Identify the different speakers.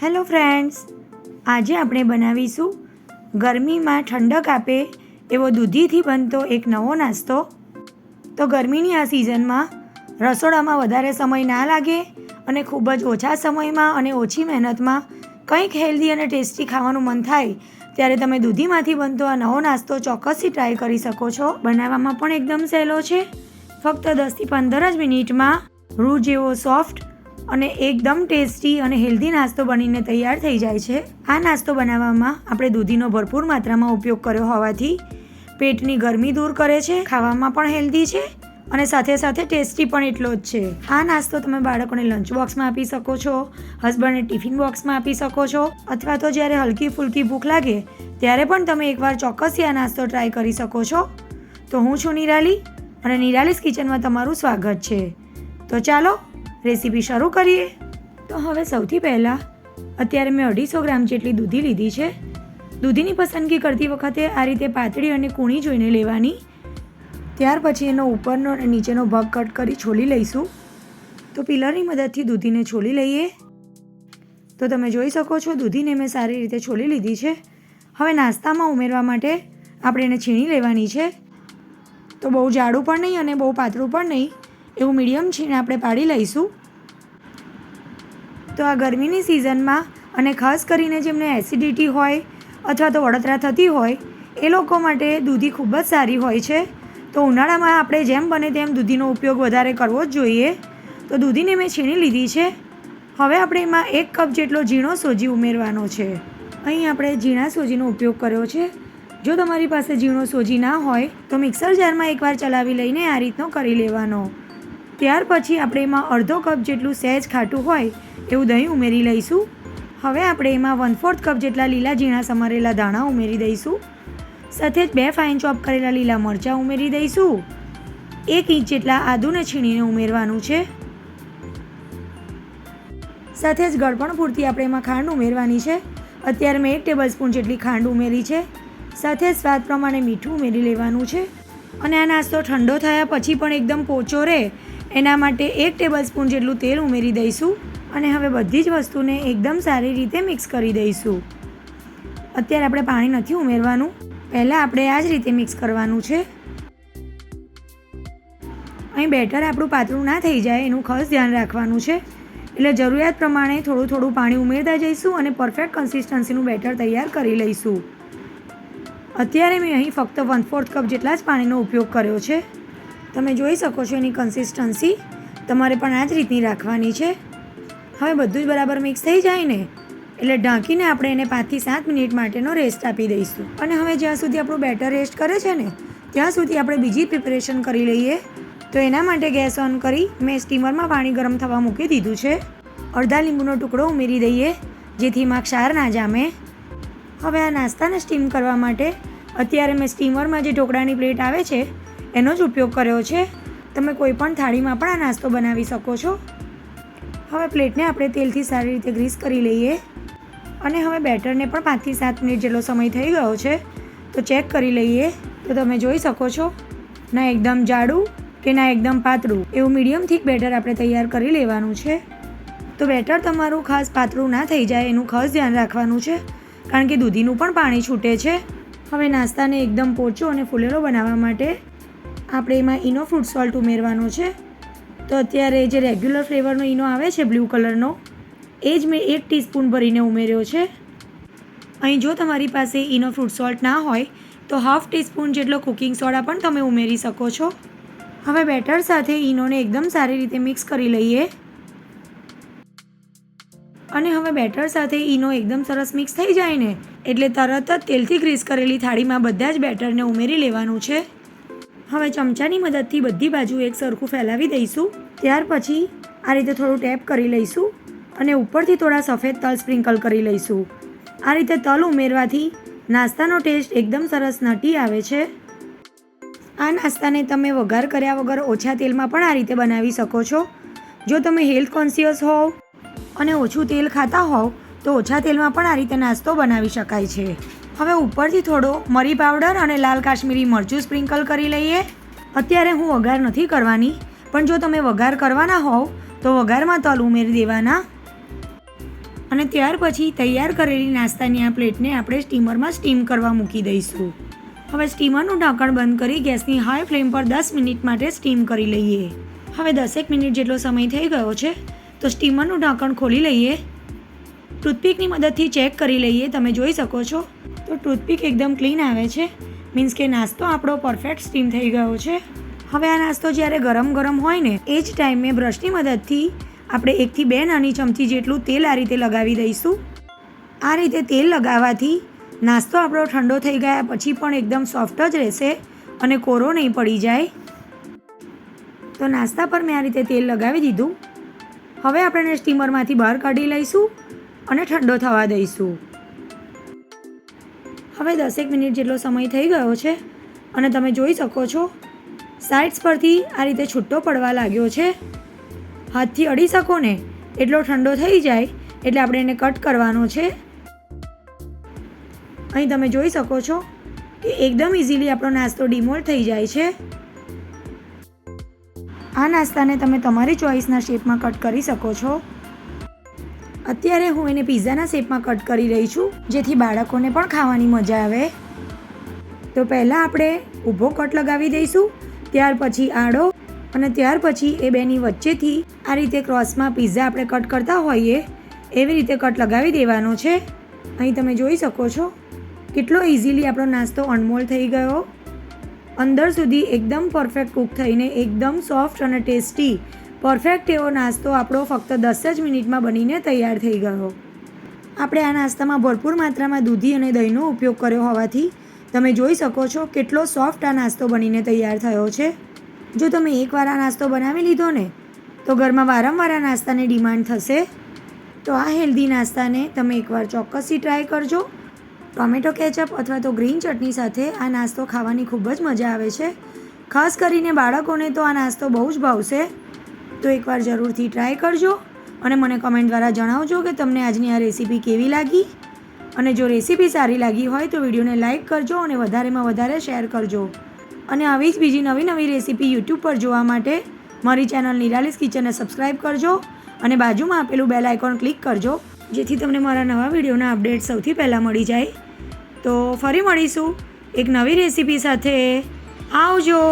Speaker 1: Hello friends, આજે આપણે બનાવીશું ગરમીમાં ઠંડક આપે એવો દૂધીથી બનતો એક નવો નાસ્તો. તો ગરમીની આ સિઝનમાં રસોડામાં વધારે સમય ના લાગે અને ખૂબ જ ઓછા સમયમાં અને ઓછી મહેનતમાં કંઈક હેલ્ધી અને ટેસ્ટી ખાવાનું મન થાય, ત્યારે તમે દૂધીમાંથી બનતો આ નવો નાસ્તો ચોક્કસથી ટ્રાય કરી શકો છો. બનાવવામાં પણ એકદમ સહેલો છે. ફક્ત દસથી પંદર જ મિનિટમાં, રૂ જેવો સોફ્ટ અને એકદમ ટેસ્ટી અને હેલ્ધી નાસ્તો બનીને તૈયાર થઈ જાય છે. આ નાસ્તો બનાવવામાં આપણે દૂધીનો ભરપૂર માત્રામાં ઉપયોગ કર્યો હોવાથી પેટની ગરમી દૂર કરે છે, ખાવામાં પણ હેલ્ધી છે અને સાથે સાથે ટેસ્ટી પણ એટલો જ છે. આ નાસ્તો તમે બાળકોને લંચ બોક્સમાં આપી શકો છો, હસબન્ડને ટિફિન બોક્સમાં આપી શકો છો, અથવા તો જ્યારે હલકી ફુલકી ભૂખ લાગે ત્યારે પણ તમે એકવાર ચોક્કસથી આ નાસ્તો ટ્રાય કરી શકો છો. તો હું છું નિરાલી અને નિરાલીસ કિચનમાં તમારું સ્વાગત છે. તો ચાલો રેસીપી શરૂ કરીએ? તો હવે સૌથી પહેલાં અત્યારે મેં અઢીસો ગ્રામ જેટલી દૂધી લીધી છે. દૂધીની પસંદગી કરતી વખતે આ રીતે પાતળી અને કૂણી જોઈને લેવાની. ત્યાર પછી એનો ઉપરનો અને નીચેનો ભાગ કટ કરી છોલી લઈશું. તો પિલરની મદદથી દૂધીને છોલી લઈએ. તો તમે જોઈ શકો છો, દૂધીને મેં સારી રીતે છોલી લીધી છે. હવે નાસ્તામાં ઉમેરવા માટે આપણે એને છીણી લેવાની છે. તો બહુ જાડું પણ નહીં અને બહુ પાતળું પણ નહીં. એવું મીડિયમ છીણ આપણે પાડી લઈશું. તો આ ગરમીની સિઝનમાં અને ખાસ કરીને જેમને એસિડિટી હોય અથવા તો વડતરા થતી હોય, એ લોકો માટે દૂધી ખૂબ જ સારી હોય છે. તો ઉનાળામાં આપણે જેમ બને તેમ દૂધીનો ઉપયોગ વધારે કરવો જ જોઈએ. તો દૂધીને મેં છીણી લીધી છે. હવે આપણે એમાં એક કપ જેટલો ઝીણો સોજી ઉમેરવાનો છે. અહીં આપણે ઝીણા સોજીનો ઉપયોગ કર્યો છે. જો તમારી પાસે ઝીણો સોજી ના હોય, તો મિક્સર જારમાં એકવાર ચલાવી લઈને આ રીતનો કરી લેવાનો. ત્યાર પછી આપણે એમાં અડધો કપ જેટલું સહેજ ખાટું હોય એવું દહીં ઉમેરી લઈશું. હવે આપણે એમાં વન ફોર્થ કપ જેટલા લીલા ઝીણા સમારેલા દાણા ઉમેરી દઈશું. સાથે જ બે ફાઇન ચોપ કરેલા લીલા મરચાં ઉમેરી દઈશું. એક ઇંચ જેટલા આદુને છીણીને ઉમેરવાનું છે. સાથે જ ગળપણ પૂરતી આપણે એમાં ખાંડ ઉમેરવાની છે. અત્યારે મેં એક ટેબલ સ્પૂન જેટલી ખાંડ ઉમેરી છે. સાથે સ્વાદ પ્રમાણે મીઠું ઉમેરી લેવાનું છે. અને આ નાસ્તો ઠંડો થયા પછી પણ એકદમ પોચો રહે એના માટે એક ટેબલ સ્પૂન જેટલું તેલ ઉમેરી દઈશું અને હવે બધી જ વસ્તુને એકદમ સારી રીતે મિક્સ કરી દઈશું. અત્યારે આપણે પાણી નથી ઉમેરવાનું. પહેલાં આપણે આ જ રીતે મિક્સ કરવાનું છે. અહીં બેટર આપણું પાતળું ના થઈ જાય એનું ખાસ ધ્યાન રાખવાનું છે. એટલે જરૂરિયાત પ્રમાણે થોડું થોડું પાણી ઉમેરતા જઈશું અને પરફેક્ટ કન્સિસ્ટન્સીનું બેટર તૈયાર કરી લઈશું. અત્યારે મેં અહીં ફક્ત વન ફોર્થ કપ જેટલા જ પાણીનો ઉપયોગ કર્યો છે. તમે જોઈ શકો છો એની કન્સિસ્ટન્સી તમારે પણ આ જ રીતની રાખવાની છે. હવે બધું જ બરાબર મિક્સ થઈ જાય ને, એટલે ઢાંકીને આપણે એને પાંચથી સાત મિનિટ માટેનો રેસ્ટ આપી દઈશું. અને હવે જ્યાં સુધી આપણું બેટર રેસ્ટ કરે છે ને, ત્યાં સુધી આપણે બીજી પ્રિપરેશન કરી લઈએ. તો એના માટે ગેસ ઓન કરી મેં સ્ટીમરમાં પાણી ગરમ થવા મૂકી દીધું છે. અડધા લીંબુનો ટુકડો ઉમેરી દઈએ, જેથી માં ક્ષાર ના જામે. હવે આ નાસ્તાને સ્ટીમ કરવા માટે, અત્યારે મેં સ્ટીમરમાં જે ઢોકળાની પ્લેટ આવે છે એનો જ ઉપયોગ કર્યો છે? તમે કોઈ પણ થાળીમાં પણ આ નાસ્તો બનાવી શકો છો? હવે પ્લેટને આપણે તેલથી સારી રીતે ગ્રીસ કરી લઈએ. અને હવે બેટરને પણ પાંચથી સાત મિનિટ જેટલો સમય થઈ ગયો છે, તો ચેક કરી લઈએ. તો તમે જોઈ શકો છો, ના એકદમ જાડું કે ના એકદમ પાતળું. એવું મીડિયમ થીક બેટર આપણે તૈયાર કરી લેવાનું છે. તો બેટર તમારું ખાસ પાતળું ના થઈ જાય એનું ખાસ ધ્યાન રાખવાનું છે, કારણ કે દૂધીનું પણ પાણી છૂટે છે. હવે નાસ્તાને એકદમ પોચો અને ફૂલેલો બનાવવા માટે આપણે એમાં ઈનો ફ્રૂટ સોલ્ટ ઉમેરવાનો છે. તો અત્યારે જે રેગ્યુલર ફ્લેવરનો ઈનો આવે છે બ્લુ કલરનો એ જ મેં એક ટીસ્પૂન ભરીને ઉમેર્યો છે. અહીં જો તમારી પાસે ઈનો ફ્રૂટ સોલ્ટ ના હોય, તો હાફ ટીસ્પૂન જેટલો કુકિંગ સોડા પણ તમે ઉમેરી શકો છો. હવે બેટર સાથે ઈનોને એકદમ સારી રીતે મિક્સ કરી લઈએ. અને હવે બેટર સાથે ઈનો એકદમ સરસ મિક્સ થઈ જાય ને, એટલે તરત જ તેલથી ગ્રીસ કરેલી થાળીમાં બધા જ બેટરને ઉમેરી લેવાનું છે. હવે ચમચાની મદદથી બધી બાજુ એક સરખું ફેલાવી દઈશું. ત્યાર પછી આ રીતે થોડું ટેપ કરી લઈશું અને ઉપરથી થોડા સફેદ તલ સ્પ્રિંકલ કરી લઈશું. આ રીતે તલ ઉમેરવાથી નાસ્તાનો ટેસ્ટ એકદમ સરસ નટી આવે છે. આ નાસ્તાને તમે વઘાર કર્યા વગર ઓછા તેલમાં પણ આ રીતે બનાવી શકો છો. જો તમે હેલ્થ કોન્સિયસ હોવ અને ઓછું તેલ ખાતા હોવ તો ઓછા તેલમાં પણ આ રીતે નાસ્તો બનાવી શકાય છે. હવે ઉપરથી થોડો મરી પાવડર અને લાલ કાશ્મીરી મરચું સ્પ્રિંકલ કરી લઈએ. અત્યારે હું વઘાર નથી કરવાની, પણ જો તમે વઘાર કરવાના હોવ, તો વઘારમાં તલ ઉમેરી દેવાના. અને ત્યાર પછી તૈયાર કરેલી નાસ્તાની આ પ્લેટને આપણે સ્ટીમરમાં સ્ટીમ કરવા મૂકી દઈશું. હવે સ્ટીમરનું ઢાંકણ બંધ કરી ગેસની હાઈ ફ્લેમ પર દસ મિનિટ માટે સ્ટીમ કરી લઈએ. હવે દસેક મિનિટ જેટલો સમય થઈ ગયો છે, તો સ્ટીમરનું ઢાંકણ ખોલી લઈએ. ટૂથપીકની મદદથી ચેક કરી લઈએ, તમે જોઈ શકો છો. તો ટૂથપીક એકદમ ક્લીન આવે છે. મીન્સ કે નાસ્તો આપણો પરફેક્ટ સ્ટીમ થઈ ગયો છે. હવે આ નાસ્તો જ્યારે ગરમ ગરમ હોય ને, એ જ ટાઈમે બ્રશની મદદથી આપણે એકથી બે નાની ચમચી જેટલું તેલ આ રીતે લગાવી દઈશું. આ રીતે તેલ લગાવવાથી નાસ્તો આપણો ઠંડો થઈ ગયા પછી પણ એકદમ સોફ્ટ જ રહેશે અને કોરો નહીં પડી જાય. તો નાસ્તા પર મેં આ રીતે તેલ લગાવી દીધું. હવે આપણે સ્ટીમરમાંથી બહાર કાઢી લઈશું. અને ઠંડો થવા દઈશું. હવે દસેક મિનિટ જેટલો સમય થઈ ગયો છે અને તમે જોઈ શકો છો, સાઇડ્સ પરથી આ રીતે છૂટો પડવા લાગ્યો છે. હાથથી અડી શકો ને, એટલો ઠંડો થઈ જાય એટલે આપણે એને કટ કરવાનો છે. અહીં તમે જોઈ શકો છો કે એકદમ ઇઝીલી આપણો નાસ્તો ડિમોલ્ડ થઈ જાય છે. આ નાસ્તાને તમે તમારી ચોઈસના શેપમાં કટ કરી શકો છો. અત્યારે હું એને પિઝાના શેપમાં કટ કરી રહી છું, જેથી બાળકોને પણ ખાવાની મજા આવે. તો પહેલાં આપણે ઊભો કટ લગાવી દઈશું, ત્યાર પછી આડો અને ત્યાર પછી એ બેની વચ્ચેથી આ રીતે ક્રોસમાં પિઝા આપણે કટ કરતા હોઈએ, એવી રીતે કટ લગાવી દેવાનો છે. અહીં તમે જોઈ શકો છો, કેટલો ઇઝીલી આપણો નાસ્તો અનમોલ થઈ ગયો. અંદર સુધી એકદમ પરફેક્ટ કૂક થઈને એકદમ સોફ્ટ અને ટેસ્ટી પરફેક્ટ એવો નાસ્તો આપણો ફક્ત દસ જ મિનિટમાં બનીને તૈયાર થઈ ગયો. આપણે આ નાસ્તામાં ભરપૂર માત્રામાં દૂધી અને દહીંનો ઉપયોગ કર્યો હોવાથી તમે જોઈ શકો છો કેટલો સોફ્ટ આ નાસ્તો બનીને તૈયાર થયો છે. જો તમે એકવાર આ નાસ્તો બનાવી લીધો ને, તો ઘરમાં વારંવાર આ નાસ્તાની ડિમાન્ડ થશે. તો આ હેલ્ધી નાસ્તાને તમે એકવાર ચોક્કસથી ટ્રાય કરજો. ટોમેટો કેચઅપ અથવા તો ગ્રીન ચટણી સાથે આ નાસ્તો ખાવાની ખૂબ જ મજા આવે છે. ખાસ કરીને બાળકોને તો આ નાસ્તો બહુ જ ભાવશે. તો એકવાર જરૂરથી ટ્રાય કરજો અને મને કમેન્ટ દ્વારા જણાવજો કે તમને આજની આ રેસીપી કેવી લાગી. અને જો રેસીપી સારી લાગી હોય તો વિડીયોને લાઇક કરજો અને વધારેમાં વધારે શેર કરજો. અને આવી જ બીજી નવી નવી રેસીપી યુટ્યુબ પર જોવા માટે મારી ચેનલ નિરાલીસ કિચનને સબસ્ક્રાઈબ કરજો અને બાજુમાં આપેલું બેલ આઇકોન ક્લિક કરજો, જેથી તમને મારા નવા વિડીયોના અપડેટ સૌથી પહેલાં મળી જાય. તો ફરી મળીશું એક નવી રેસીપી સાથે. આવજો!